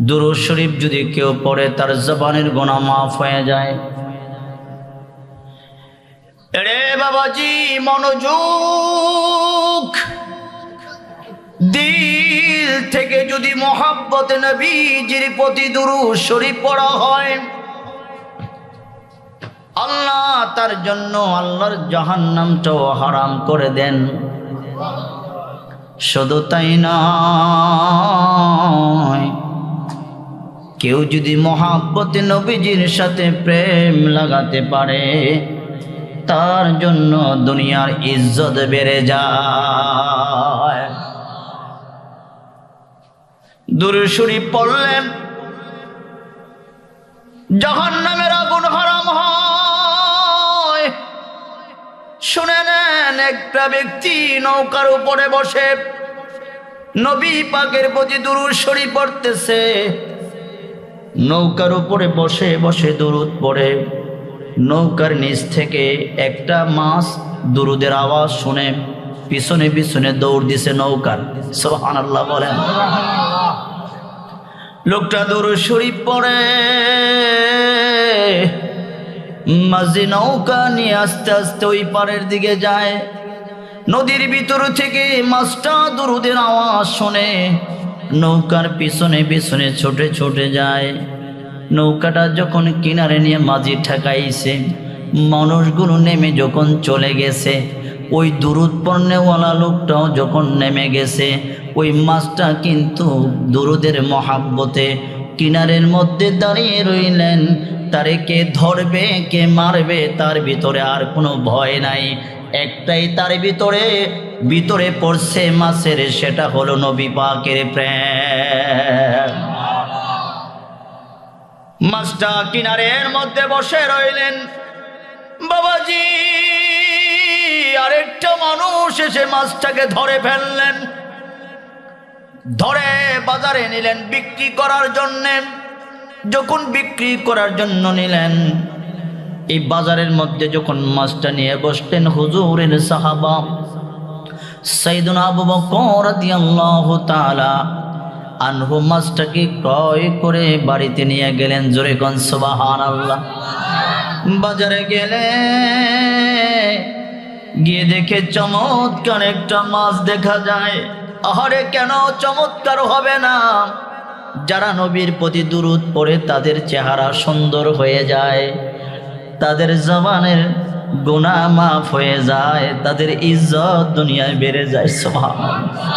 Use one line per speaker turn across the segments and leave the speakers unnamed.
দুরুদ শরীফ যদি কেউ পড়ে, তার জবানের গোনা মাফ হয়ে যায়। রে বাবাজি, মনোযোগ। দিল থেকে যদি মোহাব্বত নবীজির প্রতি দুরু শরীফ পড়া হয়, আল্লাহ তার জন্য আল্লাহর জাহান্নামটাও হারাম করে দেন। শুধু তাই নয় কেউ যদি মহাব্বতে নবীজির সাথে প্রেম লাগাতে পারে, তার জন্য দুনিয়ার ইজ্জত বেড়ে যায়। দুরুশরী পড়লেন জাহান নামের আগুন হারাম হয়। শুনে নেন একটা ব্যক্তি নৌকার উপরে বসে, নবী পাকের প্রতি দুরুদ শরীফ পড়তেছে। নৌকার উপরে বসে বসে দুরুদ পড়ে। নৌকার নিচ থেকে একটা মাছ দুরুদের আওয়াজ শুনে পিছনে পিছনে দৌড় দিছে নৌকার। সোহান আল্লাহ বলেন। লোকটা দুরুদ শরীফ পড়ে। মাঝি নৌকা নিয়ে আস্তে আস্তে ওই পারের দিকে যায়। নদীর ভিতর থেকে মাছটা দুরুদের আওয়াজ শোনে নৌকার পিছনে পিছনে ছোটে ছোটে যায়। নৌকাটা যখন কিনারে নিয়ে মাঝি ঠেকাইছে, মানুষগুলো নেমে যখন চলে গেছে, ওই দুরুদ লোকটাও যখন নেমে গেছে, ওই মাছটা কিন্তু দুরুদের মহাব্বতে কিনারের মধ্যে দাঁড়িয়ে রইলেন। তারে কে ধরবে, কে মারবে, তার ভিতরে আর কোনো ভয় নাই। একটাই তার ভিতরে ভিতরে পড়ছে মাছের, সেটা হলো নবী পাকের প্রেম। মাছটা কিনারের মধ্যে বসে রইলেন। বাবাজি, আরেকটা মানুষ এসে মাছটাকে ধরে ফেললেন। ধরে বাজারে নিলেন বিক্রি করার জন্যে। যখন বিক্রি করার জন্য নিলেন এই বাজারের মধ্যে যখন মাছটা নিয়ে বসলেন হুজুরের সাহাবা, সাইদুন আবু বকর রাদিয়াল্লাহু তাআলা আনহু মাছটাকে ক্রয় করে বাড়িতে নিয়ে গেলেন। জোরে কোন, সুবহানাল্লাহ। বাজারে গেলে গিয়ে দেখে চমৎকার একটা মাছ দেখা যায়। আহারে, কেন চমৎকার হবে না? যারা নবীর প্রতি দুরুদ পড়ে তাদের চেহারা সুন্দর হয়ে যায়। তাদের জবানের গুণা মাফ হয়ে যায়, তাদের ইজ্জত দুনিয়ায় বেড়ে যায়, সুবহানাল্লাহ।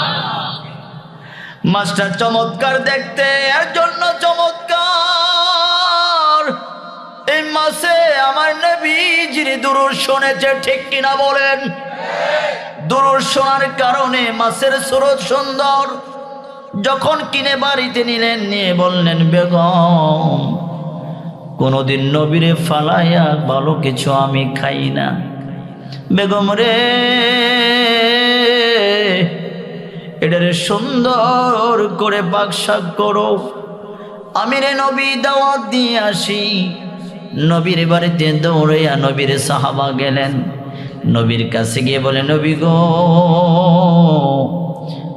মাছটা চমৎকার দেখতে, এর জন্য চমৎকার। এই মাসে আমার নবী যিনি দুরুর শুনেছে, ঠিক কিনা বলেন? দুরুর শোনার কারণে মাছের স্রোত সুন্দর। যখন কিনে বাড়িতে নিলেন, নিয়ে বললেন, বেগম কোনোদিন নবীরে ফালাইয়া ভালো কিছু আমি খাই না। বেগম রে, এটারে সুন্দর করে বাকশাক করো। আমি রে নবী দাওয়াত দিয়ে আসি। নবীর বাড়িতে দৌড়াইয়া নবীর সাহাবা গেলেন। নবীর কাছে গিয়ে বলে, নবী গো,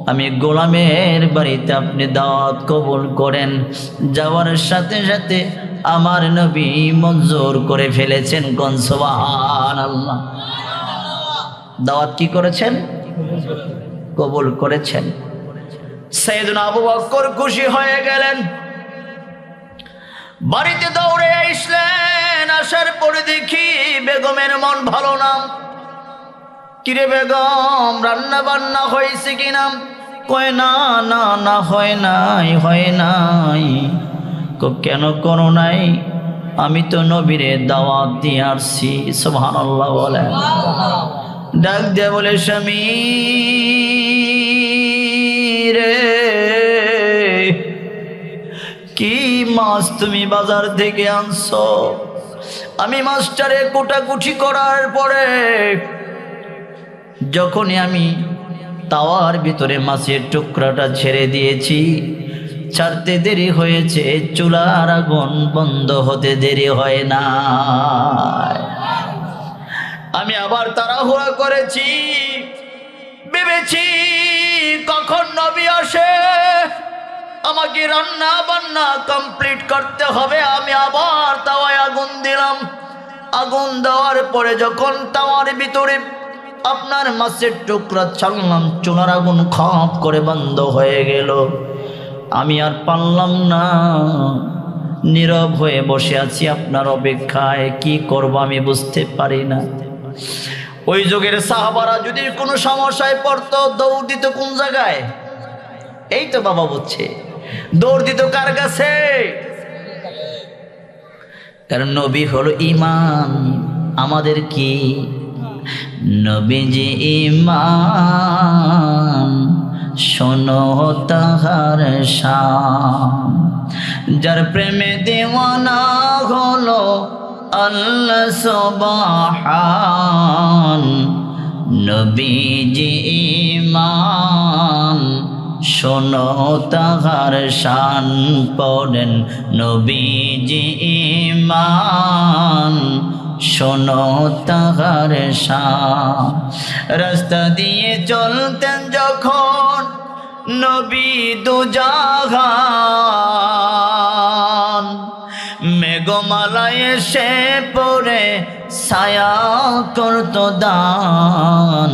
আমি গোলামের বাড়িতে আপনি দাওয়াত কবুল করেন। যাওয়ার সাথে সাথে আমার নবী মঞ্জুর করে ফেলেছেন গনসবাহান আল্লাহ দাওয়াত কি করেছেন? কবুল করেছেন। সৈয়দনা আবু বক্কর খুশি হয়ে গেলেন। বাড়িতে দৌড়ে আসলেন, আসার পরে দেখি বেগমের মন ভালো না। কিরে বেগম, রান্না বান্না হয়েছে কিনা? কয়, না না না, হয় নাই হয় নাই। কেন করো নাই? আমি তো নবীরে দাওয়াত দিয়ে আসছি সোহান আল্লাহ বলেন ডাক দিয়ে বলে, স্বামী রে, কি মাছ তুমি বাজার থেকে আনছো? আমি মাছটারে কুটাকুটি করার পরে যখনই আমি তাওয়ার ভিতরে মাছের টুকরাটা ছেড়ে দিয়েছি ছাড়তে দেরি হয়েছে, চুলার আগুন বন্ধ হতে দেরি হয় না। আমি আবার তাড়াহুড়া করেছি, ভেবেছি কখন নবী আসে, আমাকে রান্না বান্না কমপ্লিট করতে হবে। আমি আবার তাওয়ায় আগুন দিলাম। আগুন দেওয়ার পরে যখন তাওয়ার ভিতরে আপনার মাছের টুকরা ছাড়লাম, চুলার আগুন খপ করে বন্ধ হয়ে গেল। আমি আর পারলাম না। নীরব হয়ে বসে আছি আপনার অপেক্ষায়। কি করব আমি বুঝতে পারি না। ওই যুগের সাহাবারা যদি কোনো সমস্যায় পড়তো, দৌড় দিত কোন জায়গায়? এই তো বাবা বুঝছে। দৌড় দিত কার কাছে? কারণ নবী হলো ইমান আমাদের কি? নবী যে ইমান শোনো তাহার যার প্রেমে দেওয়ানা হলো আল্লাহ সবাহান। নবীজি ইমান শোনো তাহার শান পড়েন নবীজি ইমান শোনো তাহার রাস্তা দিয়ে চলতেন যখন নবী দুজাহান। মেঘমালায় এসে পড়ে ছায়া করত দান।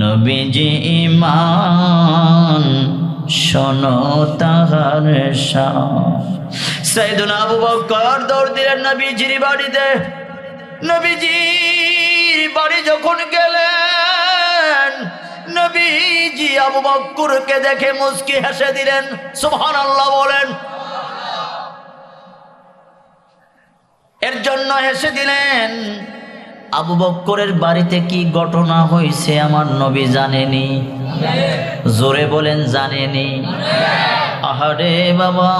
নবীজি ইমান, শোনো তাহার সাইদুল আবু বকর দৌড় দিলেন নবীজির বাড়িতে। নবীজির বাড়ি যখন গেলেন, নবীজি আবু বক্করকে দেখে মুস্কি হেসে দিলেন, সুবহানাল্লাহ বলেন। এর জন্য হেসে দিলেন, আবু বক্করের বাড়িতে কি ঘটনা হয়েছে আমার নবী জানেনি? জোরে বলেন, জানেনি। আহারে বাবা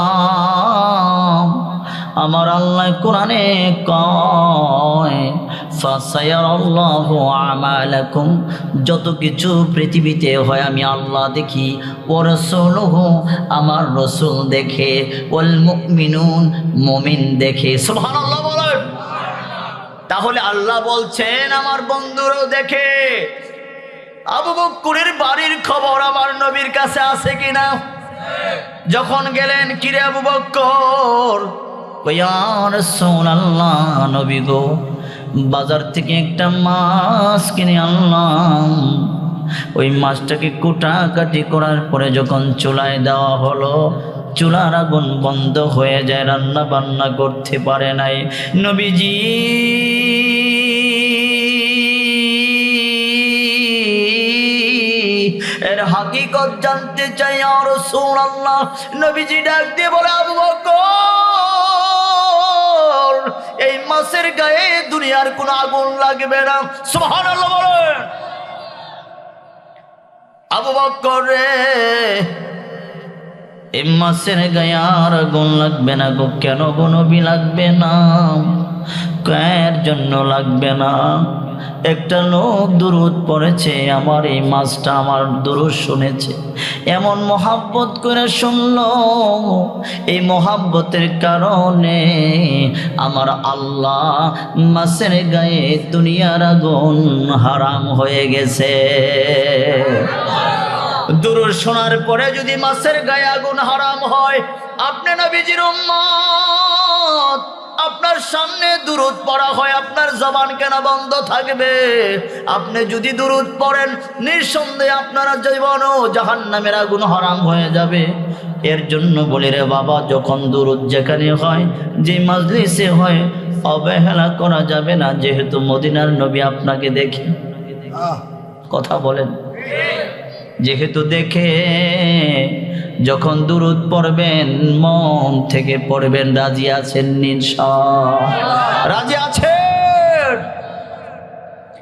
আমার আল্লাহ কোরআনে কয় আমালাকুম। যত কিছু পৃথিবীতে হয় আমি আল্লাহ দেখি, ও রাসূলুহু, আমার রসুল দেখে, ওয়াল মুমিনুন, মুমিন দেখে। সুবহানাল্লাহ বলেন। তাহলে আল্লাহ বলছেন, আমার বন্ধুরও দেখে। আবু বক্কুরের বাড়ির খবর আমার নবীর কাছে আছে কিনা? যখন গেলেন, কিরে আবু বক্কর? নবী গো, বাজার থেকে একটা মাছ কিনে আনলাম। ওই মাছটাকে কুটাকাটি করার পরে যখন চুলায় দেওয়া হলো, চুলার আগুন বন্ধ হয়ে যায় রান্না বান্না করতে পারে নাই। নবীজি, এর হাকিকত জানতে চাই আর সোন আল্লাহ নবীজি ডাক দিয়ে বলে, আবু বকর মাসের গায়ে দুনিয়ার কোনো আগুন লাগবে না। বলেন। আবু লাগবে না গো, কেন গো নবী লাগবে না? কয়ের জন্য লাগবে না। একটা লোক দুরুদ পড়েছে, আমার এই মাছটা আমার দুরুদ শুনেছে। এমন মহাব্বত করে শুনলো। এই মহাব্বতের কারণে আমার আল্লাহ মাছের গায়ে দুনিয়ার আগুন হারাম হয়ে গেছে। দুরুদ শোনার পরে যদি মাছের গায়ে আগুন হারাম হয়, আপনি নবীজির উম্মত, আপনার সামনে দুরুদ পড়া হয়, আপনার জবান কেন বন্ধ থাকবে। আপনি যদি দুরুদ পড়েন, নিঃসন্দেহে আপনার জীবনও জাহান নামের আগুন হারাম হয়ে যাবে। এর জন্য বলি রে বাবা যখন দুরুদ যেখানে হয় যে মাজলিসে হয় অবহেলা করা যাবে না। যেহেতু মদিনার নবী আপনাকে দেখে। কথা বলেন। যেহেতু দেখে যখন দূরত পড়বেন মন থেকে পড়বেন রাজি আছেন নিঃস রাজি আছে